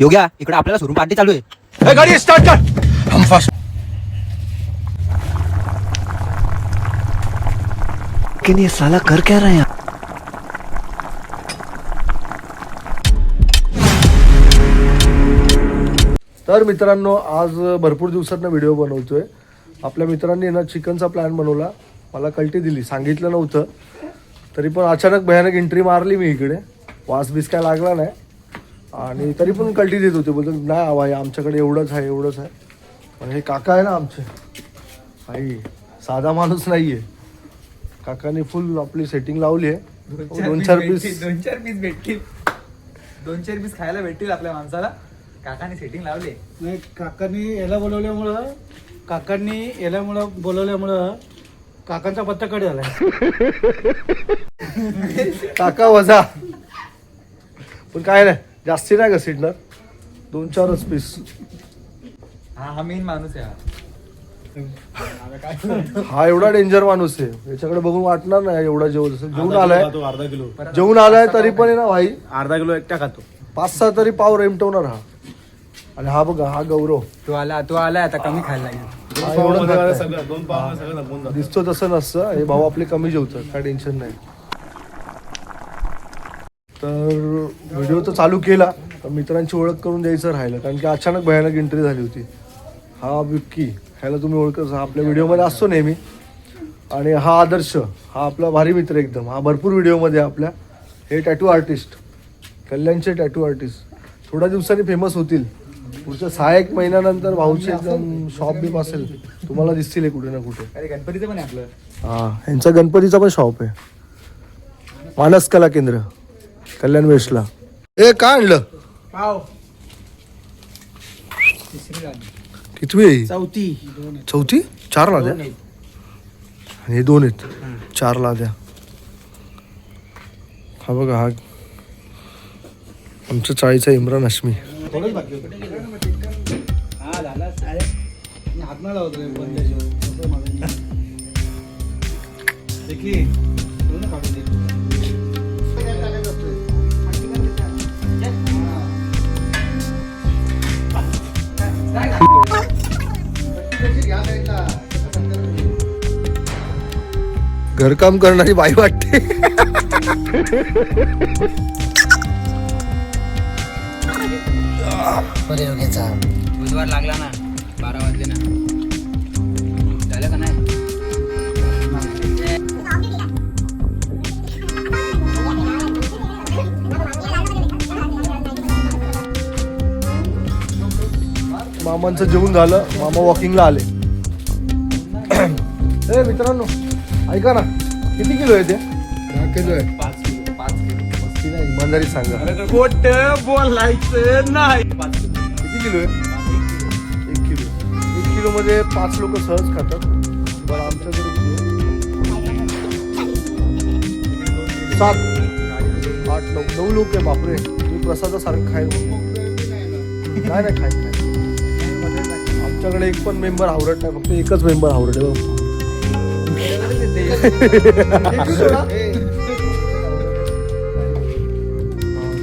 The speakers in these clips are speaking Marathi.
योग्या इकडे आपल्याला सुरून पार्टी चालू आहे. ए, गाडी स्टार्ट कर. हम फास्ट लेकिन ये साला कर क्या रहा है? तर मित्रांनो आज भरपूर दिवसातनं व्हिडिओ बनवतोय. आपल्या मित्रांनी ना चिकनचा प्लॅन बनवला. मला कल्टी दिली. सांगितलं नव्हतं. तरी पण अचानक भयानक एंट्री मारली मी इकडे. वास बीस काय लागला नाही. आणि तरी पण कल्टी देत होते. बोलतो नाही हवा आमच्याकडे एवढंच आहे एवढंच आहे. पण हे काका आहे ना आमचे. आई साधा माणूस नाही आहे काकाने फुल आपली सेटिंग लावली आहे. दोन चार पीस दोन चार पीस भेटतील. दोन चार पीस खायला भेटतील आपल्या माणसाला. काकाने सेटिंग लावले नाही काकांनी याला बोलवल्यामुळं काकांनी याल्यामुळं बोलवल्यामुळं काकांचा पत्ता कडे झालाय. काका वजा. पण काय नाही जास्ती नाही का सिडणार दोन चारच पीस हा हा मेन माणूस आहे हा. हा एवढा डेंजर माणूस आहे. याच्याकडे बघून वाटणार नाही एवढा जेवण असेल जेवून आलाय. जेवून आलाय तरी पण आहे ना भाई. अर्धा किलो एकटा खातो. पाच सहा तरी पाव रेमटवणार हा. आणि हा बघा हा गौरव. तू आला तू आलाय आता कमी खायला लागेल. हा एवढं खात नाही. दिसतो तसं नसतं. हे भाऊ आपले कमी जेवतात काय टेन्शन नाही. तर व्हिडिओ तर चालू केला. तर मित्रांची ओळख करून द्यायचं राहिलं. कारण की अचानक भयानक एंट्री झाली होती. हा विक्की ह्याला तुम्ही ओळखच हा आपल्या व्हिडिओमध्ये असतो नेहमी. आणि हा आदर्श हा आपला भारी मित्र एकदम. हा भरपूर व्हिडिओमध्ये आपल्या. हे टॅटू आर्टिस्ट कल्याणचे टॅटू आर्टिस्ट थोड्या दिवसांनी फेमस होतील. पुढच्या सहा एक महिन्यानंतर भाऊचे एकदम शॉप बीप असेल तुम्हाला दिसतील हे कुठे ना कुठे. अरे गणपतीचं पण आहे आपलं. हा ह्यांचा गणपतीचा पण शॉप आहे. मानस कला केंद्र कल्याण वेस्टला. ए काय आणलं? पाव. कितवी आहे ही? चौथी. चौथी? चार लाद्या? आणि हे दोन आहेत. चार लाद्या. हा बघा हा. आमच्या चाळीचा इम्रान हश्मी थोडंच बाकी होतं. हा झाला मी हात नाही लावतो रे बंद देखी काढून दे. घरकाम करणारी बाई वाटते. बुधवार लागला ना बारा वाजले ना. झालं का नाही? मामांचं जेवण झालं मामा वॉकिंगला आले. ए मित्रांनो ऐका ना किती किलो आहे ते? किलो आहे. पाच किलो पाच किलो. इमानदारी सांगा. खोट बोलायचं नाही. किलो आहे. एक किलो. एक किलो मध्ये पाच लोक सहज खातात. बरं आमच्याकडे किती? सात आठ नऊ नऊ लोक आहे बापरे. मी प्रसादासारखं खायला नाही नाही खाय खाय आमच्याकडे एक पण मेंबर आवडत नाही फक्त एकच मेंबर आवडत आहे बघ.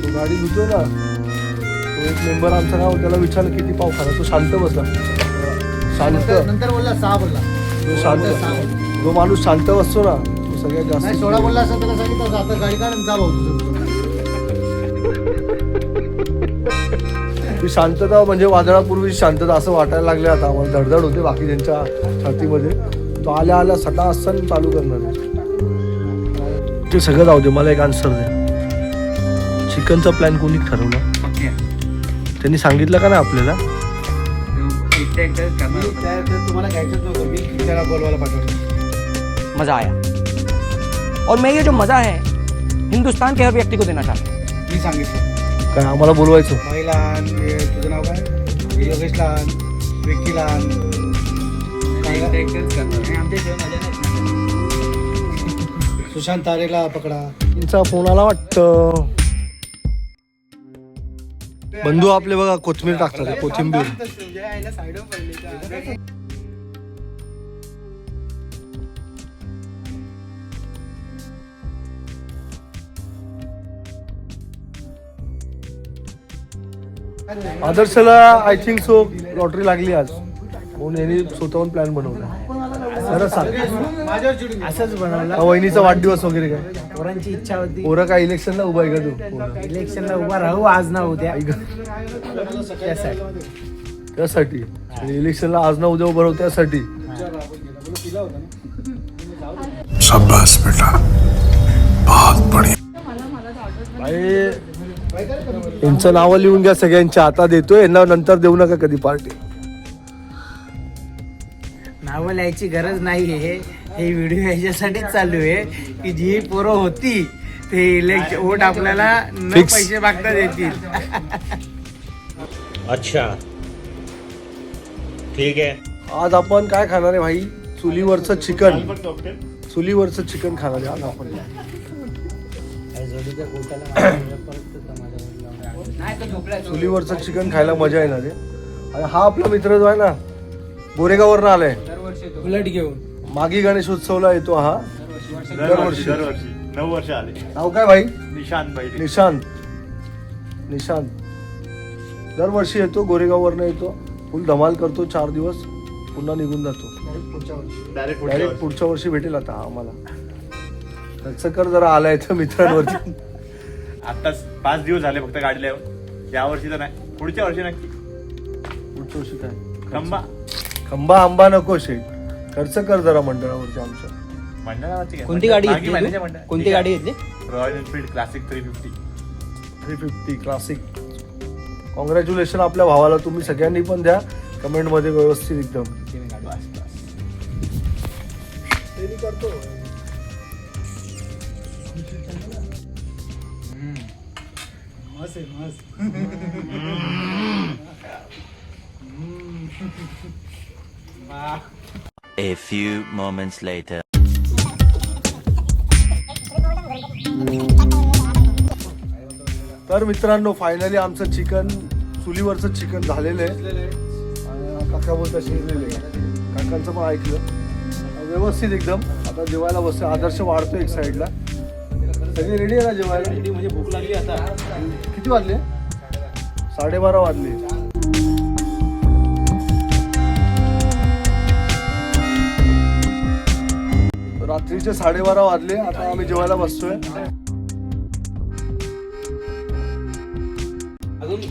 तो गाडी धुतो ना एक मेंबर आमचा नाव त्याला विचारलं किती पाव खाला तो शांत बसला. शांत. नंतर बोलला सहा बोलला. तो शांत. जो माणूस शांत बसतो ना तो सगळ्यात नाही जास्त सोळा बोलला असं त्याला सांगितलं आता गाडी काढून जा भाऊ तुझं. ती शांतता म्हणजे वादळापूर्वी शांतता असं वाटायला लागले आता. आम्हाला धडधड होते बाकी त्यांच्या छातीमध्ये. तो आल्या आल्या सटा असताना चालू करणार आहे. ते सगळं जाऊ दे मला एक आन्सर दे. चिकनचा प्लॅन कोणी ठरवला? त्यांनी सांगितलं का ना आपल्याला? करणार तुम्हाला घ्यायचंच नव्हतं मी त्याला बोलवायला पाठवलं मजा आया। और मैं ये जो मजा है हिंदुस्तान के हर व्यक्ति को देना चाहता हूँ। मी सांगितलं। काय आम्हाला बोलवायचं? भाई लहान हे तुझं नाव काय? योगेश लहान विक्की लहान सुशांत तारेला पकडा। त्यांचा फोन आला वाटतं. बंधू आपले बघा कोथिंबीर टाकतात कोथिंबीर. आदर्शला आय थिंक सो लॉटरी लागली आज. म्हणून यांनी स्वतःहून प्लॅन बनवला. असंच बनवला वहिनीचा वाढदिवस वगैरे काय? पोरांची इच्छा होती. पोरं काय इलेक्शनला उभा आहे का तू? पोरं. इलेक्शनला उभा राहू आज ना उद्या. ऐक त्यासाठी. त्यासाठी. आणि इलेक्शनला आज ना उद्या उभं राहू त्यासाठी. शाबाश बेटा. बहुत बढ़िया भाई यांचं नावं लिहून घ्या सगळ्यांच्या. आता देतोय यांना नंतर देऊ नका कधी पार्टी नावं लिहायची गरज नाही आहे हे व्हिडिओ याच्यासाठीच चालू आहे की जी पोरं होती ते इलेक्शन वोट आपल्याला न Fix. पैसे मागता देतील. अच्छा. ठीक है आज आपण काय खाणार आहे भाई? चुलीवरचं चिकन. चुलीवरचं चिकन खाणार आहे आज आपण. चुलीवरचं चिकन खायला मजा येणार आहे. आणि हा आपला मित्र जो आहे ना गोरेगाववरनं आलाय. उलट घेऊन. मागी गणेशोत्सवला येतो हा. दरवर्षी दरवर्षी. नऊ वर्ष आले. नाव काय भाई? निशांत पहिले निशांत. निशांत. दरवर्षी येतो गोरेगाववरनं येतो. फुल धमाल करतो चार दिवस. पुन्हा निघून जातो. डायरेक्ट डायरेक्ट पुढच्या वर्षी. भेटेल आता हा आम्हाला. खर्च कर जरा आलाय तर मित्रांवरती. आताच पाच दिवस झाले फक्त गाडीला येऊन. या वर्षी तर नाही. पुढच्या वर्षी नक्की. पुढच्या वर्षी काय? खंबा. खंबा आंबा नको शेठ. खर्च कर जरा मंडळावरती आमच्या? कोणती गाडी घेतली तू? कोणती. गाडी घेतली? Royal Enfield Classic three fifty three fifty classic congratulation आपल्या भावाला तुम्ही सगळ्यांनी पण द्या. कमेंटमध्ये व्यवस्थित एकदम. A few moments later. तर मित्रांनो फायनली आमचं चिकन चुलीवरचं चिकन झालेलं आहे. आणि काका बोलता शिजलेलं आहे. काकांचं पण ऐकलं. व्यवस्थित एकदम. आता जेवायला बसतो आदर्श वाढतो एक साईडला सगळे रेडी आहे ना जेवायला? म्हणजे भूक लागली आता. किती वाजले? साडेबारा वाजले. रात्रीचे साडेबारा वाजले आता आम्ही जेवायला बसतोय.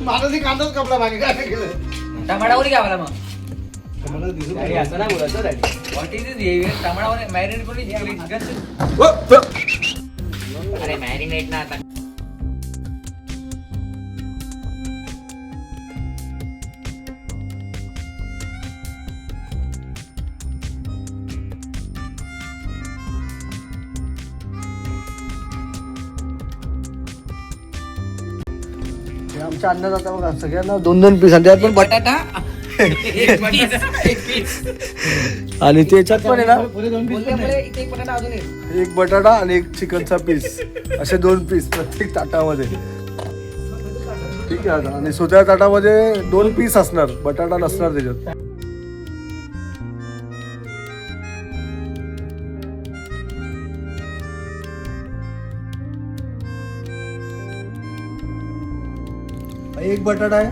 माझा ते कांदाच कपडा मागे काय नाही केलं. टमाटावर घ्या मला मग. Daddy, असं नाही बोलायचं डॅडी. व्हॉट इज दिस टमाटावर मॅरिनेट करून चिकन अरे मॅरिनेट ना आता. आमच्या अन्नदाता बघा सगळ्यांना दोन दोन पीस आणि त्यात पण बट बटाटा. आणि त्याच्यात पण आहे ना पुरे दोन पीस बोलले, बोलले, इथे एक बटाटा अजून एक. एक बटाटा आणि एक चिकनचा पीस असे दोन पीस प्रत्येक ताटामध्ये. ठीक आहे आता. आणि स्वतः ताटामध्ये दोन पीस असणार. बटाटा नसणार त्याच्यात. एक बटाटा आहे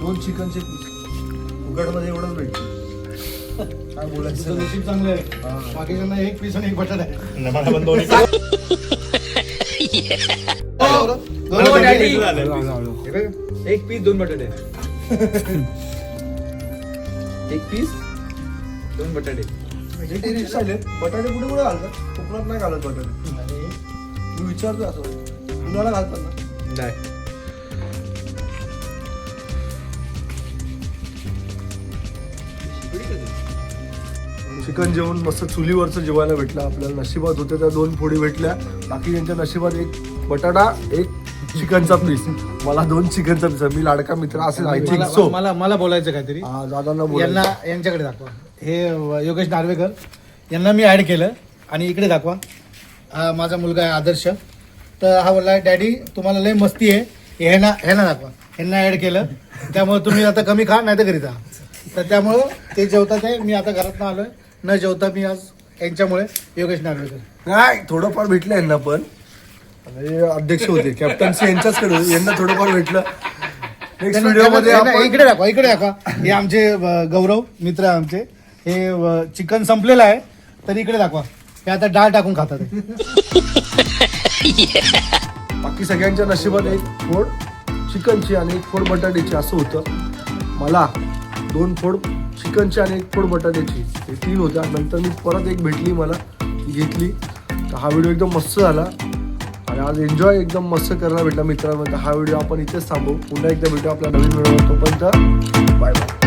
दोन चिकनचे पीस उघडमध्ये एवढंच भेटते. काय बोलायचं? नशीब चांगलं आहे. बाकीच्यांना एक पीस आणि एक बटाटा आहे. मला पण दोन्ही दोन बटाटे. एक पीस दोन बटाटे. एक पीस दोन बटाटे. बटाटे कुठे कुठे घालतात? कोकणात नाही घालत बटाटे. मी विचारतो असं. कुणाला घालतात ना? नाही. चिकन जेवण मस्त चुलीवरचं जेवायला भेटलं. आपल्याला नशिबात होते त्या दोन फोडी भेटल्या. बाकी त्यांच्या नशिबात एक बटाटा एक चिकनचा पीस मला दोन चिकनचा पीस मी लाडका मित्र असेल आय थिंक मला- सो मला मला बोलायचं काहीतरी. दादांना यांना यांच्याकडे दाखवा. हे अ, योगेश नार्वेकर. यांना मी ऍड केलं. आणि इकडे दाखवा. हा माझा मुलगा आहे आदर्श. तर हा बोलला डॅडी तुम्हाला लय मस्ती आहे. ह्यांना ह्यांना दाखवा. ह्यांना ऍड केलं. त्यामुळे तुम्ही आता कमी खा नाही तर घरी जा. तर त्यामुळं ते जेवतात आहे. मी आता घरात आलोय. न जेवता मी आज यांच्यामुळे योगेश नार्वेकर नाही थोडंफार भेटलं यांना पण. आणि अध्यक्ष होते. कॅप्टन्सी यांच्याचकडे होती. यांना थोडंफार भेटलं. नेक्स्ट त्यांना- व्हिडिओमध्ये त्यांना- आपण इकडे दाखवा इकडे दाखवा. हे आमचे अ, गौरव मित्र आहे आमचे. हे चिकन संपलेलं आहे. तर इकडे दाखवा. हे आता डाळ टाकून खातात हे. बाकी सगळ्यांच्या नशिबात एक फोड चिकनची आणि एक फोड बटाट्याची असं होतं. मला दोन फोड चिकनची आणि एक फोड बटाट्याची. हे तीन होत्या. नंतर मी परत एक भेटली मला. ती घेतली. तर हा व्हिडिओ एकदम मस्त झाला. आणि आज एन्जॉय एकदम मस्त करायला भेटला मित्रांनो. हा व्हिडिओ आपण इथेच थांबू पुन्हा एकदा भेटू आपल्या नवीन व्हिडिओ तोपर्यंत. Bye bye